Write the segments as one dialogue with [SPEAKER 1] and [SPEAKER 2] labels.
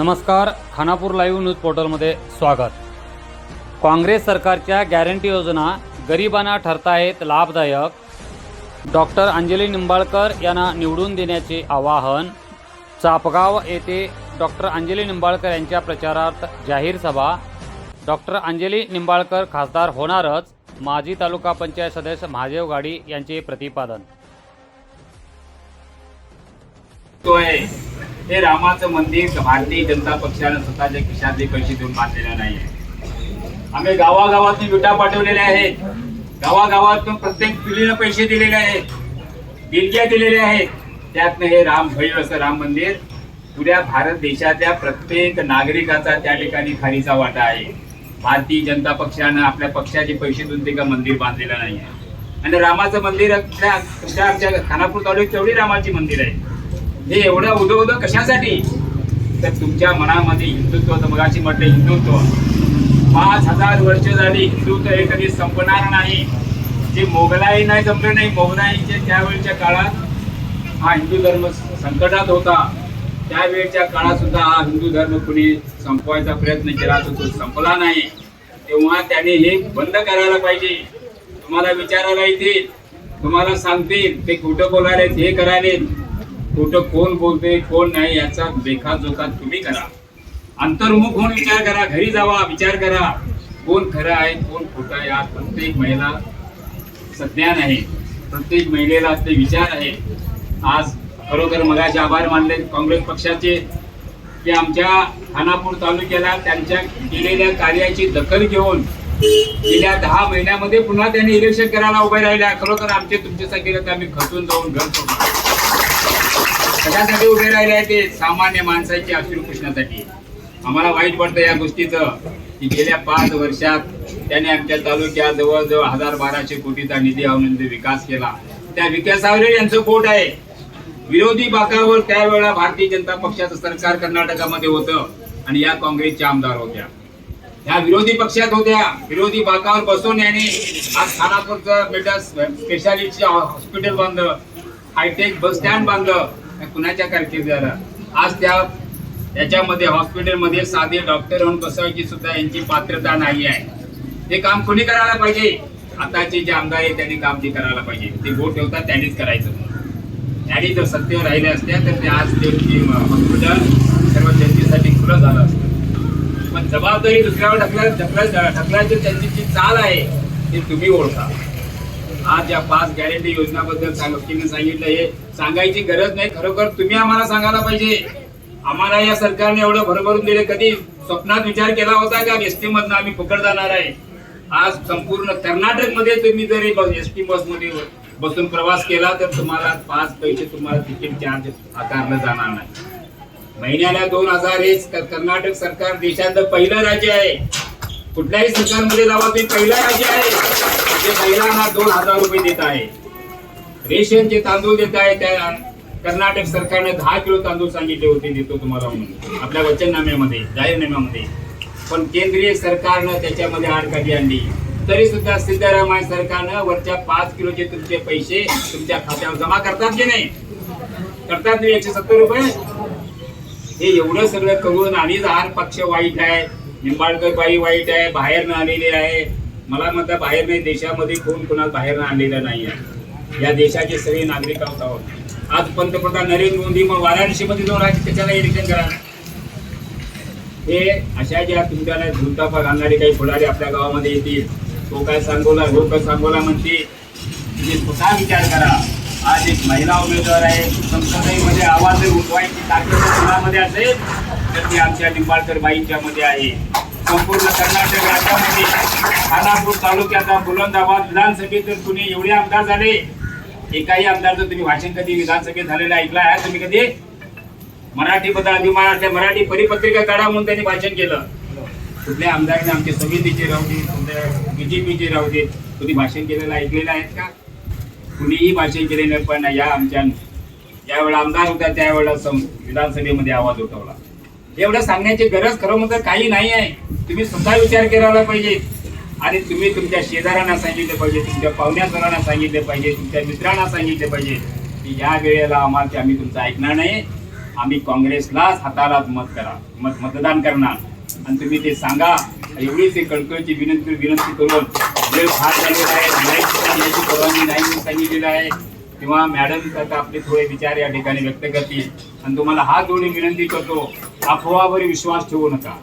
[SPEAKER 1] नमस्कार Khanapur live news पोर्टलमध्ये स्वागत. काँग्रेस सरकारच्या गॅरंटी योजना गरिबांना ठरतायत लाभदायक. डॉक्टर अंजली निंबाळकर यांना निवडून देण्याचे आवाहन. चापगाव येथे डॉक्टर अंजली निंबाळकर यांच्या प्रचारार्थ जाहीर सभा. डॉक्टर अंजली निंबाळकर खासदार होणारच. माजी तालुका पंचायत सदस्य महादेव गाडी यांचे प्रतिपादन.
[SPEAKER 2] तो आहे. हे रामाचं मंदिर भारतीय जनता पक्षानं स्वतःच्या खिशातले पैसे देऊन बांधलेलं नाही आम्ही गावागावातून विटा पाठवलेल्या आहेत. गावागावातून प्रत्येक पिढीनं पैसे दिलेले आहेत. देणग्या दिलेल्या आहेत. त्यातनं हे राम भैव असं राम मंदिर पुऱ्या भारत देशातल्या प्रत्येक नागरिकाचा त्या ठिकाणी खारीचा वाटा आहे. भारतीय जनता पक्षानं आपल्या पक्षाचे पैसे देऊन ते का मंदिर बांधलेलं नाही आहे आणि रामाचं मंदिर आपल्या आमच्या खानापूर तालुक्यात तेवढी रामाची मंदिर आहे हे एवढं उदं उदं कशासाठी? तर तुमच्या मनामध्ये हिंदुत्व तर मगाशी म्हटलं हिंदुत्व. पाच हजार वर्ष झाली हिंदुत्व हे कधी संपणार नाही. जे मोगलाई नाही जमलं नाही. मोगलाईच्या त्यावेळच्या काळात हा हिंदू धर्म संकटात होता. त्यावेळच्या काळात सुद्धा हा हिंदू धर्म कुणी संपवायचा प्रयत्न केला तो संपला नाही. तेव्हा त्याने हे बंद करायला पाहिजे. तुम्हाला विचारायला येतील तुम्हाला सांगतील ते कुठं बोलायले हे करायले कुठं कोण बोलते कोण नाही याचा लेखाजोखा तुम्ही करा. अंतर्मुख होऊन विचार करा घरी जावा विचार करा. कोण खरं आहे कोण खोटं आहे आज प्रत्येक महिला सज्ञान आहे. प्रत्येक महिलेला ते विचार आहे. आज खरोखर मगाचे आभार मानले काँग्रेस पक्षाचे की आमच्या खानापूर तालुक्याला त्यांच्या केलेल्या कार्याची दखल घेऊन गेल्या दहा महिन्यामध्ये पुन्हा त्यांनी इलेक्शन करायला उभे राहिल्या. खरोखर आमचे तुमच्यासाठी तर आम्ही खचून जाऊन घर सोडतो कशासाठी उभे राहिले आहे ते सामान्य माणसाची अश्रू आम्हाला वाईट वाटतं या गोष्टीचं की गेल्या पाच वर्षात त्याने आमच्या तालुक्यात जवळजवळ हजार बाराशे कोटीचा निधी आणून विकास केला. त्या विकासावर यांचं पोट आहे. विरोधी बाकावर त्यावेळेला भारतीय जनता पक्षाचं सरकार कर्नाटकामध्ये होतं आणि या काँग्रेसच्या आमदार होत्या. ह्या विरोधी पक्षात होत्या. विरोधी बाकावर बसून याने आज खानापूरचं बेटा स्पेशालिस्ट हॉस्पिटल बांधलं. हायटेक बस स्टँड बांधलं. कुणाच्या कारकिर्दीला आज त्या याच्यामध्ये हॉस्पिटलमध्ये साधे डॉक्टर म्हणून बसवायची सुद्धा यांची पात्रता नाही आहे. ते काम कोणी करायला पाहिजे? आताचे जे आमदार आहे त्यांनी काम ते करायला पाहिजे. ते बोट ठेवतात त्यांनीच करायचं. त्यांनी जर सत्तेवर राहिले असत्या तर ते आज ते ते हॉस्पिटल सर्व जनतेसाठी खुलं झालं असतं. पण जबाबदारी दुसऱ्यावर ढकला ढकला ढकलायची त्यांची जी चाल आहे ते तुम्ही ओळखा. आज या पाच गॅरंटी योजनाबद्दल सांग तिने सांगितलं हे सांगायची गरज नाही. खरोखर तुम्ही आम्हाला सांगायला पाहिजे. आम्हाला या सरकारने एवढं भरभरून दिले. कधी स्वप्नात विचार केला होता का एसटी मधनं आम्ही पकड जाणार आहे? आज संपूर्ण कर्नाटकमध्ये तुम्ही जरी एस टी बसमध्ये बसून प्रवास केला तर तुम्हाला पाच पैसे तुम्हाला तिकीट चार्ज आकारलं जाणार नाही. महिन्याला दोन हजार हे कर्नाटक सरकार देशातलं पहिलं राज्य आहे. कुठल्याही सरकारमध्ये जावा ते पहिलं राज्य आहे. जे महिलांना दोन हजार रुपये देत आहे. रेशनचे तांदूळ देत आहे त्या कर्नाटक सरकारने दहा किलो तांदूळ सांगितले होते देतो तुम्हाला म्हणून. आपल्या वचननाम्यामध्ये जाहीरनाम्यामध्ये. पण केंद्रीय सरकारनं त्याच्यामध्ये आडकाठी आणली. तरी सुद्धा सिद्धरामय्या सरकारनं वरच्या पाच किलोचे तुमचे पैसे तुमच्या खात्यावर जमा करतात की नाही? करतात नाही एकशे सत्तर रुपये? हे एवढं सगळं करून आणि हा पक्ष वाईट आहे निंबाळकर बाई वाईट आहे बाहेरनं आलेले आहे. मला म्हणता बाहेर नाही देशामध्ये कोण कोणाला बाहेर आणलेलं नाही आहे. या देशाचे सगळे नागरिक आहोत आहोत. आज पंतप्रधान नरेंद्र मोदी मग वाराणसीमध्ये जाऊन राहते त्याच्याला इलेक्शन करा हे अशा ज्या तुमच्याला झुलतापा घालणारे काही पुढारी आपल्या गावामध्ये येतील तो काय सांगोला हो काय सांगोला म्हणते तुम्ही स्वतः विचार करा. आज एक महिला उमेदवार आहे संसदेमध्ये आवाज उठवायची ताकद कुणामध्ये असेल तर ती आमच्या निंबाळकर बाईंच्या मध्ये आहे. संपूर्ण कर्नाटक राज्यामध्ये खानापूर तालुक्याचा बुलंदाबाद विधानसभेत तुम्ही एवढे आमदार झाले एकाही आमदारचं तुम्ही भाषण कधी विधानसभेत झालेलं ऐकलं आहे तुम्ही कधी मराठी बद्दल अभिमान असल्या मराठी परिपत्रिका काढा म्हणून त्यांनी भाषण केलं. कुठल्या आमदारांनी आमचे समितीचे राहू दे कुठल्या बीजेपीचे राहू दे तुम्ही भाषण केलेलं ऐकलेलं आहेत का? कुणीही भाषण केले नाही पण या आमच्या ज्यावेळेला आमदार होता त्यावेळेला सं- विधानसभेमध्ये आवाज उठवला. एवढं सांगण्याची गरज खरं म्हणजे काही नाही आहे तुम्ही स्वतः विचार करायला पाहिजे आणि तुम्ही तुमच्या शेजाऱ्यांना सांगितले पाहिजे तुमच्या पाहुण्यासरांना सांगितले पाहिजे तुमच्या मित्रांना सांगितले पाहिजे की या वेळेला आम्हाला आम्ही तुमचं ऐकणार नाही आम्ही काँग्रेसलाच हातालाच मत करा मत मतदान करणार आणि तुम्ही ते सांगा एवढीच एक कळकळीची विनंती विनंती करून वेळ फार झालेला आहे नाही परवानगी नाही सांगितलेलं आहे किंवा मॅडम आता आपले थोडे विचार या ठिकाणी व्यक्त करतील. आणि तुम्हाला हात जोडून विनंती करतो अफवावर विश्वास ठेवू नका.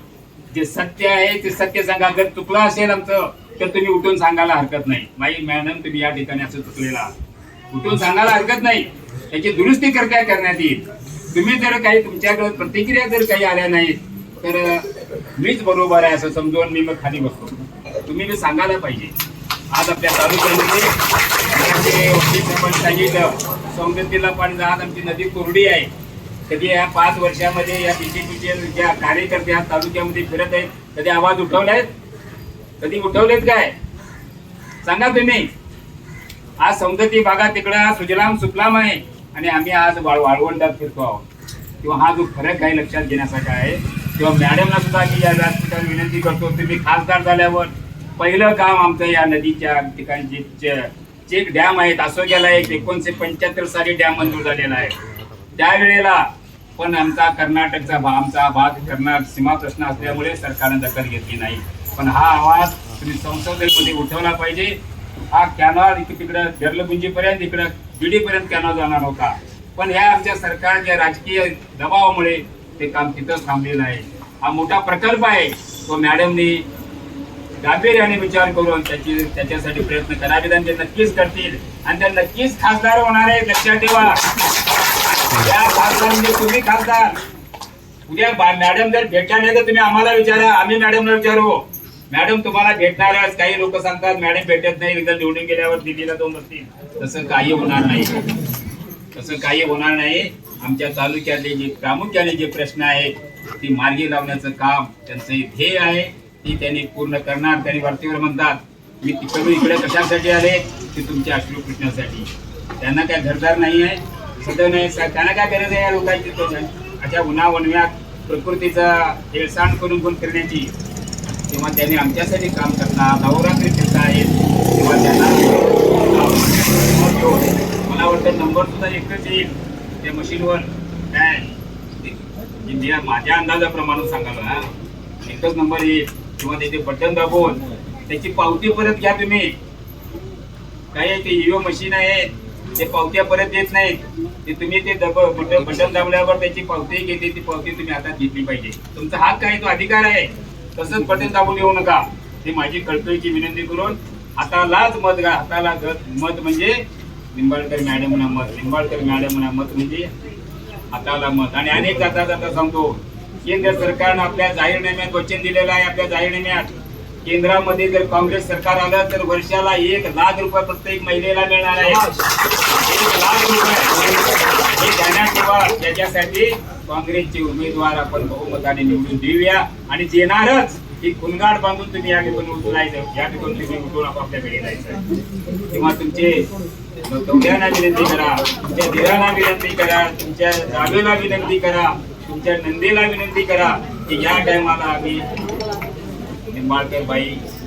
[SPEAKER 2] जे सत्य आहे ते सत्य सांगा. जर चुकलं असेल आमचं तर तुम्ही उठून सांगायला हरकत नाही. माई मॅडम तुम्ही या ठिकाणी असं चुकलेला. आहात. उठून सांगायला हरकत नाही. त्याची दुरुस्ती करता करण्यात येईल. तुम्ही जर काही तुमच्याकडे प्रतिक्रिया जर काही आल्या नाहीत तर मीच बरोबर आहे असं समजून मी मग खाली बसतो. तुम्ही मी सांगायला पाहिजे. आज आपल्या तालुक्यामध्ये आमचे वकील सांगितलं सौंदतीला आज आमची नदी कोरडी आहे. कधी या पाच वर्षामध्ये या बीजेपीचे ज्या कार्यकर्ते या तालुक्यामध्ये फिरत आहेत कधी आवाज उठवलायत? कधी उठवलेत काय? सांगा तुम्ही. आज सौंदती भागात तिकडं सुजलाम सुफलाम आहे. आणि आम्ही आज वाळ वाळवंटात फिरतो आहोत. किंवा हा जो फरक काही लक्षात घेण्यासारखा आहे. किंवा मॅडमला सुद्धा मी या व्यासपीठावर विनंती करतो तुम्ही खासदार झाल्यावर पहिलं काम आमचं या नदीच्या ठिकाणी जे डॅम आहेत असोग्याला एक एकोणीसशे पंच्याहत्तर साली डॅम मंजूर झालेला आहे. त्यावेळेला पण आमचा कर्नाटकचा भा आमचा भाग कर्नाटक सीमा प्रश्न असल्यामुळे सरकारने दखल घेतली नाही. पण हा आवाज तुम्ही संसदेमध्ये उठवला पाहिजे. हा कॅनॉल इकडे तिकडं जर्लगुंजीपर्यंत इकडं बीडीपर्यंत कॅनॉल जाणार होता. पण ह्या आमच्या सरकारच्या राजकीय दबावामुळे ते काम तिथं थांबलेलं आहे. हा मोठा प्रकल्प आहे. तो मॅडमनी गांभीर्याने विचार करून त्याची त्याच्यासाठी प्रयत्न करावेत आणि ते नक्कीच करतील. आणि ते नक्कीच खासदार होणार आहेत लक्षात ठेवा. या खासदार म्हणजे तुम्ही खासदार. उद्या मॅडम जर भेटल्या नाही तर तुम्ही आम्हाला विचारा. आम्ही मॅडमला विचारू. मॅडम तुम्हाला भेटणार काही लोक सांगतात मॅडम भेटत नाही. एकदा निवडून गेल्यावर दिल्लीला जाऊन बसतील. तसं काही होणार नाही. तसं काही होणार नाही. आमच्या तालुक्यातले जे प्रामुख्याने जे प्रश्न आहेत ती मार्गी लावण्याचं काम त्यांचं ध्येय आहे. ती त्यांनी पूर्ण करणार त्यांनी वरतीवर म्हणतात मी तिकडून इकडे कशासाठी आले? ते तुमच्या अश्रू कृष्णासाठी त्यांना काय घरदार नाही आहे? सदैव नाही त्यांना काय गरज आहे या लोकांची? अशा उन्हा वनव्यात प्रकृतीचा हेळसाण करून पण करण्याची. किंवा त्यांनी आमच्यासाठी काम करणार नवरात्री फिरता आहेत. किंवा त्यांना मला वाटतं नंबर सुद्धा एकच येईल. त्या मशीनवर. काय? ते- माझ्या अंदाजाप्रमाणे सांगाल ना एकच नंबर येईल. किंवा त्याचे बटन दाबून त्याची पावती परत घ्या तुम्ही. काय ते ईओ मशीन आहे. ते पावत्या परत देत नाहीत. ते तुम्ही ते दब बटन बटन दाबल्यावर त्याची पावती घेते. ती पावती तुम्ही हातात घेतली पाहिजे. तुमचा हक्क आहे तो अधिकार आहे? तसंच बटन दाबून येऊ नका. ही माझी कळकळीची विनंती करून हातालाच मत घा. हाताला गत मत म्हणजे निंबाळकर मॅडमना मत. निंबाळकर मॅडमना मत म्हणजे हाताला मत. आणि अनेक जाता जाता सांगतो केंद्र सरकारनं आपल्या जाहीरनाम्यात वचन दिलेलं आहे आपल्या जाहीरनाम्यात केंद्रामध्ये जर काँग्रेस सरकार आलं तर वर्षाला एक लाख रुपये प्रत्येक महिलेला मिळणार आहे. एक लाख रुपये. हे ध्यानात ठेवा त्याच्यासाठी काँग्रेसचे उमेदवार आपण बहुमताने निवडून देऊया. आणि देणारच ही खुनगाड बांधून तुम्ही या ठिकाणी उचलायचं. या ठिकाणी तुम्ही उठून आपापल्या घरी जायचं. किंवा तुमचे कवड्यांना विनंती करा तुमच्या दिराला विनंती करा तुमच्या जागेला विनंती करा. तुमच्या नंदीला विनंती करा की या टायमाला आम्ही निंबाळकर बाई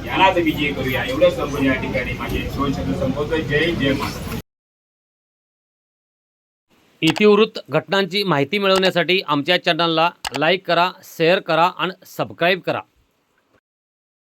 [SPEAKER 2] यांनाच विजय करूया. एवढं संबोध या ठिकाणी माझे दोन शब्द संबोधतो. जय जय माता
[SPEAKER 1] इतिवृत्त घटनांची माहिती मिळवण्यासाठी आमच्या चॅनलला लाईक करा शेअर करा आणि सबस्क्राईब करा.